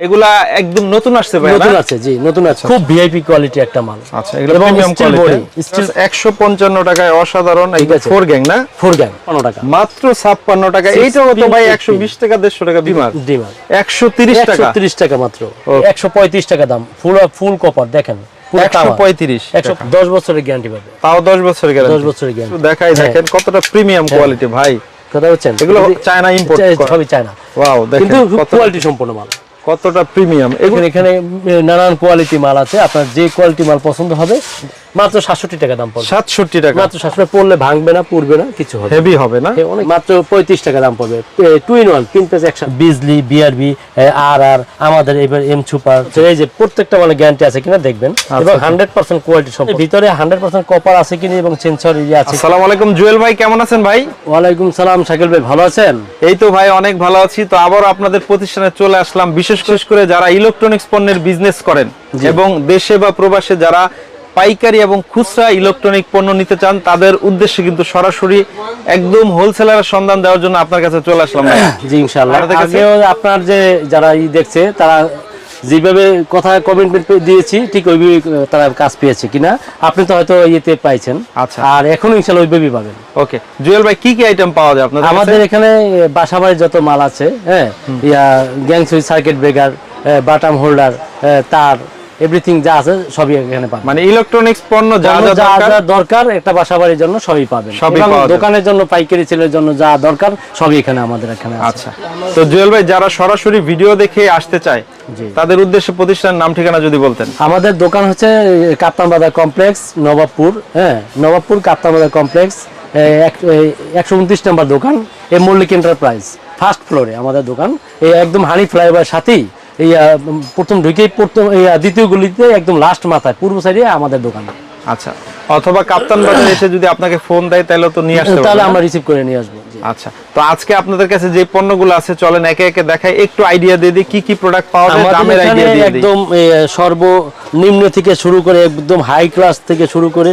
এগুলা একদম নতুন আসছে ভাই নতুন আছে জি নতুন আছে। খুব ভিআইপি কোয়ালিটি একটা মাল। আচ্ছা এগুলো প্রিমিয়াম কোয়ালিটি body, steel- একশো পঞ্চান্ন টাকায় অসাধারণ আছে। ফোর গ্যাং না? ফোর গ্যাং পনেরো টাকা। মাত্র ছাপ্পান্ন টাকা। এইটাও তো ভাই pin, একশো pin। বিশ টাকা দেড়শো টাকা তিরিশ একশো টাকা। তিরিশ টাকা মাত্র। Okay. একশো পঁয়ত্রিশ টাকা দাম। ফুল ফুল কপার দেখেন। পুরো একশো তামা। পঁয়ত্রিশ একশো দশ বছরের গ্যারান্টি পাবে। তাও দশ বছরের দশ গ্যারান্টি বছরের গ্যারান্টি দেখাই দেখেন কতটা প্রিমিয়াম কোয়ালিটি ভাই। কথা হচ্ছেন এগুলো চায়না করা। সবই চায়না ওয়াও দেখেন কিন্তু কোয়ালিটি সম্পূর্ণ মাল। কতটা প্রিমিয়াম এখানে এখানে নানান কোয়ালিটি মাল আছে। আপনার যে কোয়ালিটি মাল পছন্দ হবে মাত্র সাতষট্টি টাকা দাম পড়বে। সাতষট্টি টাকা। মাত্র সাতষট্টি পড়লে ভাঙবে না পুড়বে না কিছু হবে হেভি হবে না? মাত্র পঁয়ত্রিশ টাকা দাম পড়বে। টু ইন ওয়ান তিন পেজ একশো বিজলি বিআরবি আর আর আমাদের এবার এম সুপার এই যে প্রত্যেকটা মানে গ্যারান্টি আছে কিনা দেখবেন। এবং হান্ড্রেড পার্সেন্ট কোয়ালিটি সব ভিতরে হান্ড্রেড পার্সেন্ট কপার আছে কিনা এবং সেন্সর ইয়ে আছে আসসালামু আলাইকুম জুয়েল ভাই কেমন আছেন ভাই? ওয়ালাইকুম সালাম শাকিল ভাই ভালো আছেন? এই তো ভাই অনেক ভালো আছি। তো আবার আপনাদের প্রতিষ্ঠানে চলে আসলাম বিশেষ বিশেষ করে যারা ইলেকট্রনিক্স পণ্যের বিজনেস করেন এবং দেশে বা প্রবাসে যারা পাইকারি এবং খুচরা ইলেকট্রনিক পণ্য নিতে চান তাদের উদ্দেশ্যে কিন্তু সরাসরি একদম হোলসেলারের সন্ধান দেওয়ার জন্য আপনার কাছে চলে আসলাম ভাই। জি ইনশাআল্লাহ। আগেও আপনার যে যারা ই দেখছে তারা যেভাবে কথা কমিটমেন্ট দিয়েছি ঠিক ওইভাবে তারা কাজ পেয়েছে কিনা। আপনি তো হয়তো ইয়েতে পাইছেন। আচ্ছা। আর এখন ইনশাআল্লাহ ওইভাবেই পাবেন। ওকে জুয়েল ভাই কি কি আইটেম পাওয়া যায় আপনাদের আমাদের? এখানে বাসাবাড়ির যত মাল আছে হ্যাঁ yeah gang switch circuit breaker বাটাম হোল্ডার তার এভরিথিং যা আছে সবই এখানে পাবেন। মানে ইলেকট্রনিক্স পণ্য যা যা দরকার দরকার একটা বাসাবাড়ির জন্য সবই পাবেন। এবং দোকানের জন্য পাইকারি ছেলের জন্য যা দরকার সবই এখানে আমাদের এখানে আছে। আচ্ছা। তো জুয়েল ভাই যারা সরাসরি ভিডিও দেখে আসতে চায়। তাদের উদ্দেশ্যে প্রতিষ্ঠানের নাম ঠিকানা যদি বলতেন। আমাদের দোকান হচ্ছে কাপ্তান বাজার কমপ্লেক্স নবাবপুর হ্যাঁ নবাবপুর কাপ্তান বাজার কমপ্লেক্স একশো উনত্রিশ নম্বর দোকান এ মল্লিক এন্টারপ্রাইজ ফার্স্ট ফ্লোরে আমাদের দোকান। এই একদম হানি ফ্লাইওভার সাথেই এই প্রথম ঢুকেই প্রথম এই দ্বিতীয় গলিতে একদম লাস্ট মাথায় পূর্ব সাইডে আমাদের দোকান। আচ্ছা অথবা কাপ্তান বাজার এসে যদি আপনাকে ফোন দেয় তাহলে তো নিয়ে আসতে তাহলে আমরা রিসিভ করে নিয়ে আসব আচ্ছা তো আজকে আপনাদের কাছে যে পণ্যগুলো আছে চলেন একে একে দেখাই একটু আইডিয়া দিয়ে দিই কি কি প্রোডাক্ট পাওয়া যায় দামের আইডিয়া দিয়ে দিই। একদম এ, সর্বনিম্ন থেকে শুরু করে একদম হাই ক্লাস থেকে শুরু করে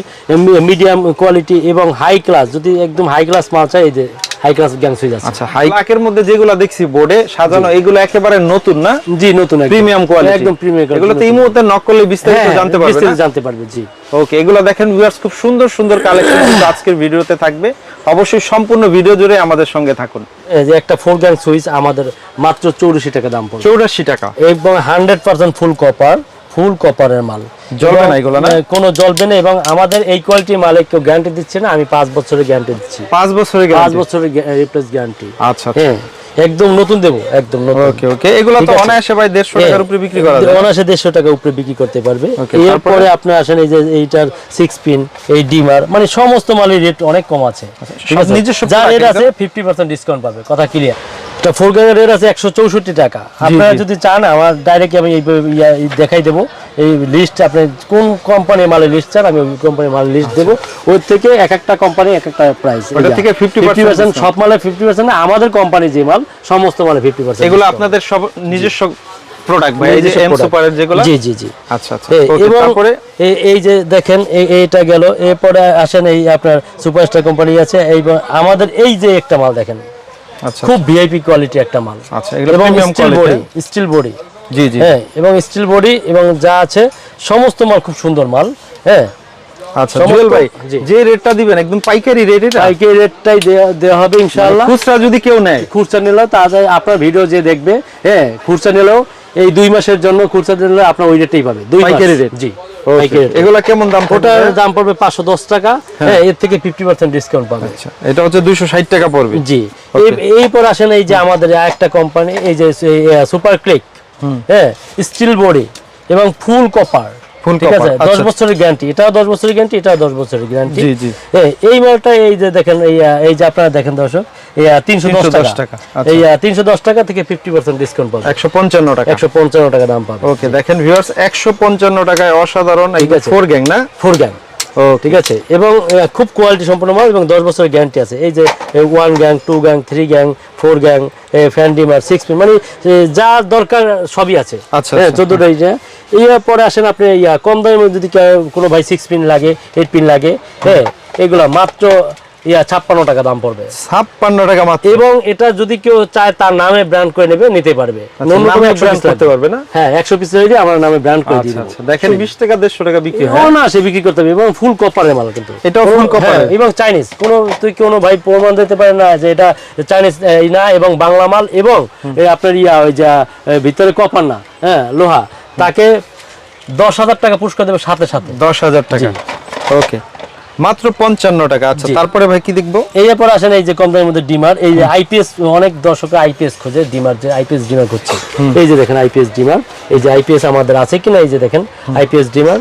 মিডিয়াম কোয়ালিটি এবং হাই ক্লাস যদি একদম হাই ক্লাস মাল চাই এই যে হাই ক্লাস গ্যাং সুইচ আছে। আচ্ছা হাই লাকের মধ্যে যেগুলো দেখছি বোর্ডে সাজানো এগুলো একেবারে নতুন না? জি নতুন প্রিমিয়াম কোয়ালিটি একদম প্রিমিয়াম এগুলো তো এই মুহূর্তে নক করলে বিস্তারিত জানতে পারবে বিস্তারিত জানতে পারবে জি। ওকে এগুলো দেখেন ভিউয়ার্স খুব সুন্দর সুন্দর কালেকশন আজকের ভিডিওতে থাকবে। অবশ্যই সম্পূর্ণ ভিডিও জুড়ে আমাদের সঙ্গে থাকুন। এই যে একটা ফোর গ্যাং সুইচ আমাদের মাত্র চৌরাশি টাকা দাম পড়বে। চৌরাশি টাকা। এবং hundred percent full copper full কপারের মাল। জ্বলবে না এগুলো না? কোনো জ্বলবে না এবং আমাদের এই কোয়ালিটির মালে কেউ গ্যারান্টি দিচ্ছে না আমি পাঁচ বছরের গ্যারান্টি দিচ্ছি। পাঁচ বছরের পাঁচ বছরের রিপ্লেস গ্যারান্টি আচ্ছা আচ্ছা। হ্যাঁ একদম নতুন দেবো একদম নতুন। ওকে ওকে। এগুলো তো অনায়াসে ভাই দেড়শো টাকার উপরে বিক্রি করা যায়। অনায়াসে দেড়শো টাকা উপরে বিক্রি করতে পারবে। এরপরে আপনি আসেন এই যে এইটার সিক্স পিন এই ডিমার মানে সমস্ত মালের রেট অনেক কম আছে। ঠিক আছে? নিজস্ব যা রেট আছে একদম? ফিফটি পার্সেন্ট ডিসকাউন্ট পাবে কথা ক্লিয়ার এটা ফোর গ্যানের রেট আছে একশো চৌষট্টি টাকা। আপনারা যদি চান আমার ডাইরেক্ট আমি এই দেখাই দেবো। এই লিস্ট আপনি কোন কোম্পানির মালের লিস্ট চান আমি ওই কোম্পানির মালের লিস্ট দেবো। ওর থেকে এক একটা কোম্পানি এক একটা প্রাইস থেকে 50% পার্সেন্ট সব মালে ফিফটি পার্সেন্ট আমাদের কোম্পানি যে মাল সমস্ত মালে ফিফটি পার্সেন্ট এগুলো আপনাদের সব নিজস্ব প্রোডাক্ট ভাই এই যে এম সুপারের যেগুলো? জি জি জি। আচ্ছা আচ্ছা। তারপরে? এই- এই যে দেখেন এই- এইটা গেল। এরপরে আসেন এই আপনার সুপারস্টার কোম্পানি আছে। এই আমাদের এই যে একটা মাল দেখেন। আচ্ছা খুব ভিআইপি কোয়ালিটি একটা মাল। আচ্ছা এবং স্টিল বডি স্টিল বডি জি জি। হ্যাঁ এবং স্টিল বডি এবং যা আছে সমস্ত মাল খুব সুন্দর মাল হ্যাঁ? আচ্ছা জুয়েল ভাই যে রেটটা দিবেন একদম পাইকারি রেট এটা পাইকারি রেটটাই দেয়া- দেওয়া হবে ইনশাআল্লাহ। খুচরা যদি কেউ নেয়? খুচরা নিলেও তাহলে আপনার ভিডিও যে দেখবে হ্যাঁ খুচরা নিলেও এই দুই মাসের জন্য খুচরা নিলে আপনার ওই রেটেই পাবে দুই পাইকারি rate? জি। এগুলা কেমন দাম ওটার দাম পড়বে পাঁচশো দশ টাকা। হ্যাঁ। এর থেকে ফিফটি পার্সেন্ট ডিসকাউন্ট পাবে। আচ্ছা এটা হচ্ছে 260 টাকা পড়বে। জি। এই- এইপর আসেন এই যে আমাদের একটা কোম্পানি এই যে সুপার ক্লিক হ্যাঁ স্টিল বডি এবং ফুল কপার ঠিক আছে? copper, দশ আচ্ছা। বছরের গ্যারান্টি এটাও দশ বছরের গ্যারান্টি দশ বছরের গ্যারান্টি জি, জি। এই মালটা এই যে দেখেন এই যে আপনারা দেখেন দর্শক টাকা। টাকা, আচ্ছা। এই টাকা থেকে ডিসকাউন্ট পাবে 155 টাকা। টাকা দাম পাবে ওকে দেখেন ভিউয়ার্স 155 টাকায় অসাধারণ ফোর গ্যাং না? ফোর গ্যাং ও ঠিক আছে। এবং খুব কোয়ালিটি সম্পন্ন মাল এবং দশ বছরের গ্যারান্টি আছে। এই যে one gang two gang three gang four gang fan dimmer six pin মানে যা দরকার সবই আছে। আচ্ছা, হ্যাঁ আচ্ছা, এই যে। পরে আসেন আপনি ইয়া কম দামের মধ্যে যদি কোনো ভাই সিক্স পিন লাগে এইট পিন লাগে হ্যাঁ এগুলা মাত্র ইয়া ছাপ্পান্ন টাকা দাম পড়বে। ছাপ্পান্ন টাকা মাত্র। এবং এটা যদি কেউ চায় তার নামে ব্র্যান্ড করে নেবে নিতে পারবে। ন্যূনতম নামে 100 brand piece করতে পারবে না? হ্যাঁ একশো পিস রেডি আমার নামে ব্র্যান্ড করে দিয়ে দেবো। দেখেন বিশ টাকা দেড়শো টাকা বিক্রি হয়। না সে বিক্রি করতে হবে এবং ফুল কপারের মাল কিন্তু। এটাও full কোনো- copper এর? এবং চাইনিজ কোনো তুই কোনো ভাই প্রমাণ দিতে পারে না যে এটা চাইনিজ এই না এবং বাংলা মাল এবং আপনার ইয়া ওই যা ভিতরে কপার না হ্যাঁ লোহা। তাকে দশ হাজার টাকা পুরস্কার দেবে সাথে সাথে। দশ হাজার টাকা। ওকে। মাত্র পঞ্চান্ন টাকা। আচ্ছা তারপরে ভাই কি দেখব? এই এরপর আসেন এই যে কম দামের মধ্যে ডিমার এই যে আইপিএস অনেক দর্শক আইপিএস খোঁজে ডিমার যে আইপিএস ডিমার খুঁজছে এই যে দেখেন আইপিএস ডিমার এই যে আইপিএস আমাদের আছে কিনা এই যে দেখেন আইপিএস ডিমার।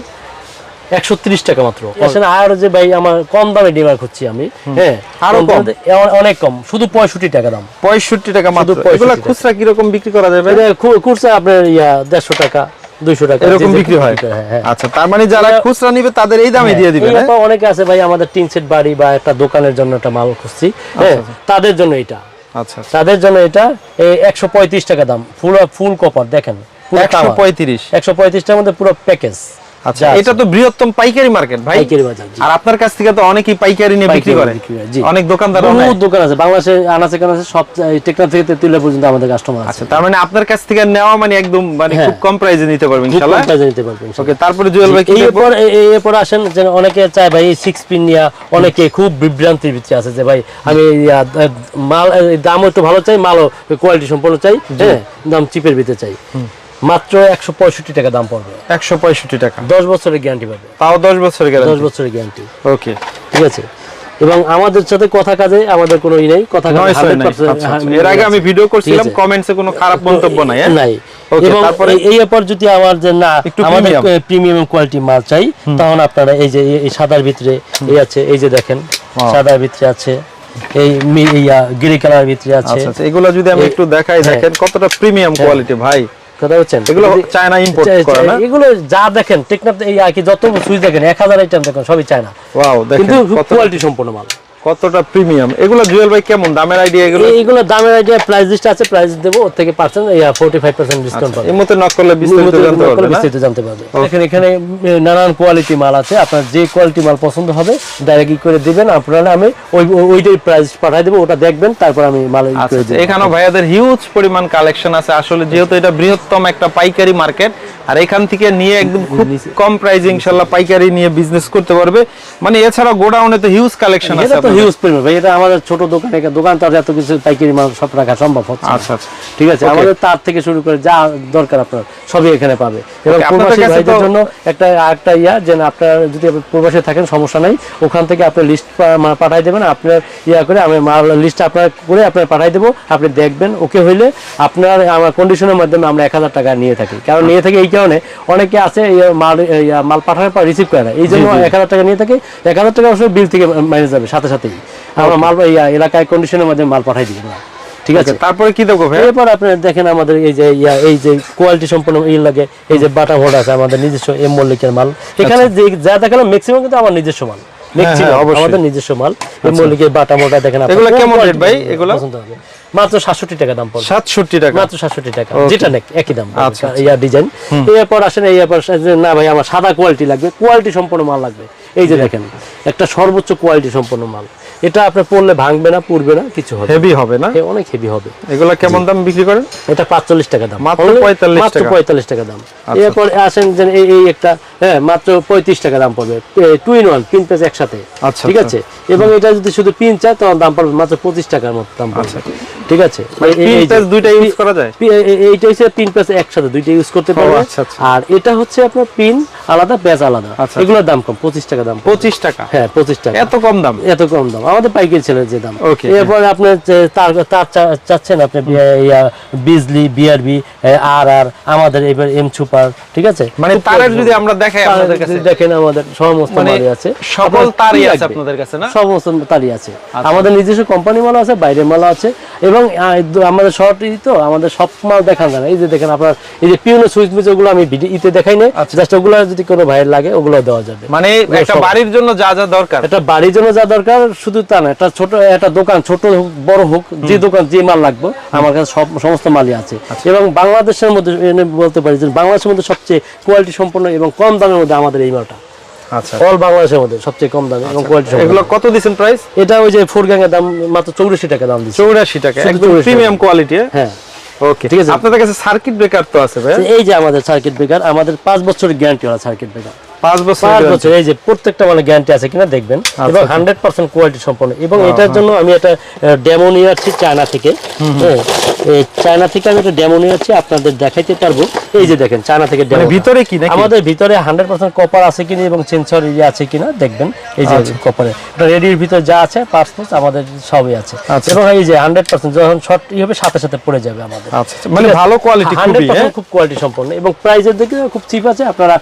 একশো ত্রিশ টাকা মাত্র। আসেন আর যে ভাই আমার কম দামে ডিমার খুঁজছি আমি। হ্যাঁ আরও কম অনেক কম শুধু পঁয়ষট্টি টাকা দাম। পঁয়ষট্টি টাকা মাত্র। 65 খুচরা কীরকম বিক্রি করা যাবে খুচরা আপনার ইয়া দেড়শো টাকা। টাকা। এরকম বিক্রি হয়? হ্যাঁ হ্যাঁ। আচ্ছা তার মানে যারা খুচরা নিবে তাদের এই দামে দিয়ে দিবেন হ্যাঁ? অনেকে আছে ভাই আমাদের টিন সেট বাড়ি বা একটা দোকানের জন্য একটা মাল খুঁজছি। হ্যাঁ তাদের জন্য এটা। আচ্ছা আচ্ছা। তাদের জন্য এটা একশো পঁয়ত্রিশ টাকা দাম ফুল ফুল কপার দেখেন একশো পঁয়ত্রিশ। একশো পঁয়ত্রিশটার মধ্যে পুরো প্যাকেজ আচ্ছা এটা তো বৃহত্তম পাইকারি মার্কেট ভাই। পাইকারি বাজার আর আপনার কাছ থেকে তো অনেকেই পাইকারি নিয়ে বিক্রি করে। অনেক দোকানদার বহু দোকান আছে বাংলাদেশে আনাচে কানাচে সব টেকনাফ থেকে তেতুলিয়া পর্যন্ত আমাদের কাস্টমার আছে। আচ্ছা তার মানে আপনার কাছ থেকে নেওয়া মানে একদম মানে হ্যাঁ। খুব কম প্রাইসে নিতে পারবেন ইনশাআল্লাহ কম এ নিতে পারবেন ওকে তারপরে জুয়েল ভাই কি? এরপর এরপর আসেন যে অনেকে চায় ভাই সিক্স পিন নিয়ে অনেকে খুব বিভ্রান্তির ভিতরে আছে যে ভাই আমি মাল দামও একটু ভালো চাই মালও কোয়ালিটি সম্পন্ন চাই হ্যাঁ দাম চিপের ভিতরে চাই। মাত্র একশো পঁয়ষট্টি টাকা দাম পড়বে। একশো পঁয়ষট্টি টাকা। দশ বছরের গ্যারান্টি পাবে। তাও দশ বছরের দশ বছরের গ্যারান্টি ওকে ঠিক আছে? এবং আমাদের সাথে কথা কাজে আমাদের কোনো ই নেই কথা কাজে নয় ছয় নাই। 100% আচ্ছা, আচ্ছা। হ্যাঁ, এর আগে আমি ভিডিও করছিলাম। কমেন্টসে কোনো খারাপ মন্তব্য নাই হ্যাঁ? নাই। এবং এই- এরপর যদি আমার যে না আমাদের প্রিমিয়াম কোয়ালিটি মাল চাই তখন আপনারা এই যে এই- সাদার ভিতরে এই আছে এই যে দেখেন সাদার ভিতরে আছে এই গ্রে কালার ভিতরে আছে। আচ্ছা এগুলো যদি আমি একটু দেখাই হ্যাঁ। দেখেন কতটা প্রিমিয়াম কোয়ালিটি ভাই। কথা বলছেন? এগুলো চায়না ইম্পোর্ট করা না? এগুলো যা দেখেন টেকনাফ এই আর কি যত সুইচ দেখেন এক হাজার আইটেম দেখেন সবই চায়না ওয়াও দেখেন কিন্তু কোয়ালিটি সম্পূর্ণ মাল। কতটা প্রিমিয়াম? এগুলো জুয়েল ভাই কেমন? দামের আইডিয়া এগুলো? এইগুলো দামের আইডিয়া প্রাইস লিস্ট আছে প্রাইস দেবো ওর থেকে percent forty five percent discount পাবে। এর মধ্যে নক করলে বিস্তারিত জানতে পারবে বিস্তারিত জানতে পারবে। দেখেন এখানে নানান কোয়ালিটি মাল আছে। আপনার যে কোয়ালিটি মাল পছন্দ হবে ডাইরেক্ট করে দিবেন। আপনারা আমি ওই ওই- ওইটাই প্রাইস পাঠাই দেবো ওটা দেখবেন তারপর আমি মাল আচ্ছা করে আচ্ছা, দেবো। এখানেও ভাইয়াদের হিউজ পরিমাণ কালেকশন আছে। আসলে যেহেতু এটা বৃহত্তম একটা পাইকারি মার্কেট আর এখান থেকে নিয়ে একদম খুব কম প্রাইসে ইনশাল্লাহ পাইকারি নিয়ে বিজনেস করতে পারবে। মানে এছাড়া গোডাউনে তো হিউজ কালেকশন আছে এটা তো হিউজ পরিমাণ ভাই। এটা আমাদের ছোট দোকান এখানে দোকান তো আর এত কিছু পাইকারি মাল সব রাখা সম্ভব হচ্ছে আচ্ছা আচ্ছা। ঠিক আছে? আমাদের তার থেকে শুরু করে যা দরকার আপনার সবই এখানে পাবে। এবং প্রবাসী কাছে ভাইদের জন্য একটা আরেকটা ইয়া যে না, আপনার যদি আপনি প্রবাসে থাকেন সমস্যা নাই। ওখান থেকে আপনি লিস্ট পাঠাই দেবেন। আপনার ইয়া করে আমি মাল লিস্ট আপনার করে আপনার পাঠাই দেবো। আপনি দেখবেন ওকে হইলে আপনার আমার কন্ডিশনের মাধ্যমে আমরা এক হাজার টাকা নিয়ে থাকি। কারণ নিয়ে থাকি এই কারণে অনেকে আছে মাল মাল পাঠানোর পর রিসিভ করে না এই জন্য এক হাজার টাকা নিয়ে থাকি এক হাজার টাকা অবশ্যই বিল থেকে মাইনে যাবে সাথে সাথেই। আমরা মাল এলাকায় কন্ডিশনের মাধ্যমে মাল পাঠাই দিই আমরা। ঠিক আছে? তারপরে কি দেখো এরপর আপনার দেখেন আমাদের এই যে ইয়া এই যে কোয়ালিটি সম্পূর্ণ ই লাগে এই যে বাটা হোড আছে আমাদের নিজস্ব এম মল্লিকের মাল। এখানে যে যা দেখালাম ম্যাক্সিমাম কিন্তু আমার নিজস্ব মাল। ম্যাক্সিমাম হ্যাঁ, আমাদের নিজস্ব মাল এম মল্লিকের বাটা মোটা দেখেন এগুলো কেমন rate ভাই, এগুলো? পছন্দ হবে। মাত্র সাতষট্টি টাকা দাম পড়বে। সাতষট্টি টাকা? মাত্র সাতষট্টি টাকা। যেটা নেক একই দাম আচ্ছা, ইয়া ডিজাইন এরপর আসেন এরপর না ভাই আমার সাদা কোয়ালিটি লাগবে। কোয়ালিটি সম্পন্ন মাল লাগবে। এই যে দেখেন একটা সর্বোচ্চ কোয়ালিটি সম্পন্ন মাল। এটা আপনার পড়লে ভাঙবে না পুড়বে না কিছু হবে হেভি হবে না? অনেক হেভি হবে। এগুলো কেমন দাম বিক্রি করেন? এটা পাঁচচল্লিশ টাকা দাম। মাত্র Only 45 মাত্র টাকা। পঁয়তাল্লিশ টাকা দাম। আচ্ছা। এরপর আসেন যে এই একটা হ্যাঁ মাত্র পঁয়ত্রিশ টাকা দাম পড়বে। Two in one pin page একসাথে। আচ্ছা, ঠিক আচ্ছা। আছে? এবং এটা যদি শুধু পিন চায় তখন দাম পড়বে মাত্র পঁচিশ টাকার মতো দাম পড়বে। ঠিক আছে? মানে দুইটা ইউজ করা যায়? এইটা হচ্ছে পিন পেজ একসাথে দুইটা ইউজ করতে পারবে। আচ্ছা, আচ্ছা। আর এটা হচ্ছে আপনার পিন আলাদা পেজ আলাদা। আচ্ছা। এগুলোর দাম কম পঁচিশ টাকা দাম পঁচিশ টাকা? হ্যাঁ পঁচিশ টাকা। এত কম দাম? এত কম দাম। আমাদের পাইকারি ছেলের যে দাম. এরপরে আপনার তার তার চাচ্ছেন আপনি বিজলি বিআরবি আর আর আমাদের এবার এম সুপার ঠিক আছে? মানে তারের যদি। আমরা দেখাই আপনাদের কাছে। দেখেন আমাদের সমস্ত মানে মালই আছে। সকল তারই আছে আপনাদের কাছে না? সমস্ত তারই আছে। আমাদের নিজস্ব কোম্পানি মাল আছে বাইরের মাল আছে এবং আমাদের শর্ট তো আমাদের সব মাল দেখান যায় এই যে দেখেন আপনার এই যে পিউনো সুইচ মিচ ওগুলো আমি ইতে দেখাই নাই। জাস্ট ওগুলো যদি কোনো ভাইয়ের লাগে ওগুলো দেওয়া যাবে। মানে একটা বাড়ির জন্য যা যা দরকার। একটা বাড়ির জন্য যা দরকার শুধু তা না একটা ছোট একটা দোকান ছোট হোক বড় হোক যে দোকান যে মাল লাগবে আমার কাছে সব সমস্ত মালই আছে। এবং বাংলাদেশের মধ্যে বলতে পারি যে বাংলাদেশের মধ্যে সবচেয়ে কোয়ালিটি সম্পন্ন এবং কম দামের মধ্যে আমাদের এই মালটা। আচ্ছা। অল বাংলাদেশের মধ্যে সবচেয়ে কম দামে এবং কোয়ালিটি এগুলো কত দিচ্ছেন প্রাইস এটা ওই যে ফোর এর দাম মাত্র চৌরাশি টাকা দাম দিচ্ছে। চৌরাশি টাকা একদম প্রিমিয়াম কোয়ালিটি হ্যাঁ। ওকে ঠিক আছে। আপনাদের কাছে সার্কিট ব্রেকার তো আছে ভাই। এই যে আমাদের সার্কিট ব্রেকার আমাদের পাঁচ বছরের গ্যারান্টি ওয়ালা সার্কিট ব্রেকার পাঁচ বছর পাঁচ বছর এই যে প্রত্যেকটা মানে গ্যারান্টি আছে কিনা দেখবেন। এবং আচ্ছা। হান্ড্রেড পার্সেন্ট কোয়ালিটি সম্পন্ন। এবং এটার জন্য আমি একটা ডেমো নিয়ে আসছি চায়না থেকে। এই চায়না থেকে আমি একটা ডেমো নিয়ে আসছি আপনাদের দেখাইতে পারব। এই যে দেখেন চায়না থেকে মানে ভিতরে কি আমাদের ভিতরে হান্ড্রেড পার্সেন্ট কপার আছে কিনা এবং সেন্সর ইয়ে আছে কিনা দেখবেন। এই যে আচ্ছা। কপারে রেডির ভিতরে যা আছে আমাদের সবই আছে। আচ্ছা। এবং এই যে হান্ড্রেড পার্সেন্ট যখন শর্ট ই হবে সাথে সাথে পড়ে যাবে আমাদের। আচ্ছা আচ্ছা। মানে ভালো কোয়ালিটি হ্যাঁ? খুব কোয়ালিটি সম্পন্ন। এবং প্রাইসের দিকে খুব চিপ আছে। আপনারা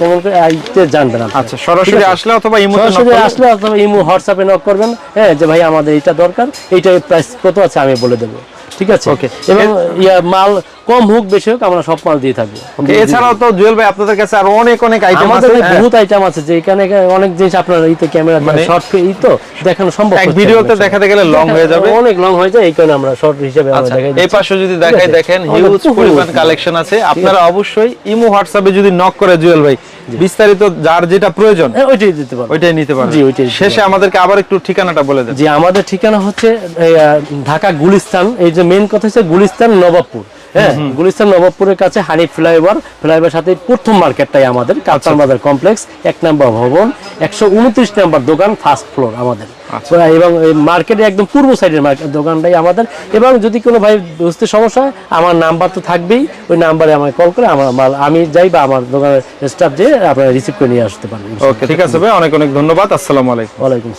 কমন করে আইতে জানবেন আপনারা। আচ্ছা সরাসরি আসলে অথবা ইমো সরাসরি আসলে অথবা ইমো হোয়াটসঅ্যাপে নক করবেন। হ্যাঁ যে ভাই আমাদের এটা দরকার এইটা প্রাইস কত আছে আমি বলে দেবো। ঠিক আছে? Okay. এবং ইয়া মাল কম হোক বেশি হোক আমরা সব মাল দিয়ে থাকব। এছাড়াও তো জুয়েল ভাই আপনাদের কাছে আরও অনেক অনেক আইটেম আছে। আমাদের হ্যাঁ। বহুত আইটেম আছে যে এখানে অনেক জিনিস আপনার ইতে ক্যামেরা মানে শর্ট ই তো দেখানো সম্ভব এক ভিডিওতে দেখাতে গেলে লং হয়ে যাবে। অনেক লং হয়ে যায় এই কারণে আমরা শর্ট হিসেবে আমরা আচ্ছা দেখাই এই পাশে যদি দেখাই দেখেন হিউজ পরিমাণ কালেকশন আছে। আপনারা অবশ্যই ইমো হোয়াটসঅ্যাপে যদি নক করে জুয়েল ভাই বিস্তারিত যার যেটা প্রয়োজন হ্যাঁ, ওইটাই দিতে পারব ওইটাই নিতে পারবেন। জি, ওইটাই শেষে আমাদেরকে আবার একটু ঠিকানাটা বলে দেন। জি আমাদের ঠিকানা হচ্ছে ঢাকা গুলিস্তান এই যে মেইন কথা হচ্ছে গুলিস্তান নবাবপুর। হ্যাঁ গুলিস্তান নবাবপুরের কাছে হানি ফ্লাইওভার ফ্লাইওভার সাথে প্রথম মার্কেটটাই আমাদের কাপ্তান বাজার কমপ্লেক্স এক নম্বর ভবন একশো উনত্রিশ নম্বর দোকান ফার্স্ট ফ্লোর আমাদের। আচ্ছা। এবং মার্কেটে একদম পূর্ব সাইডের মার্কেট দোকানটাই আমাদের। এবং যদি কোনো ভাই বুঝতে সমস্যা হয় আমার নাম্বার তো থাকবেই ওই নাম্বারে আমাকে কল করে আমার মাল আমি যাই বা আমার দোকানের স্টাফ যে আপনারা রিসিভ করে নিয়ে আসতে পারবেন। ওকে ঠিক আছে ভাই অনেক অনেক ধন্যবাদ আসসালামু আলাইকুম। ওয়ালাইকুম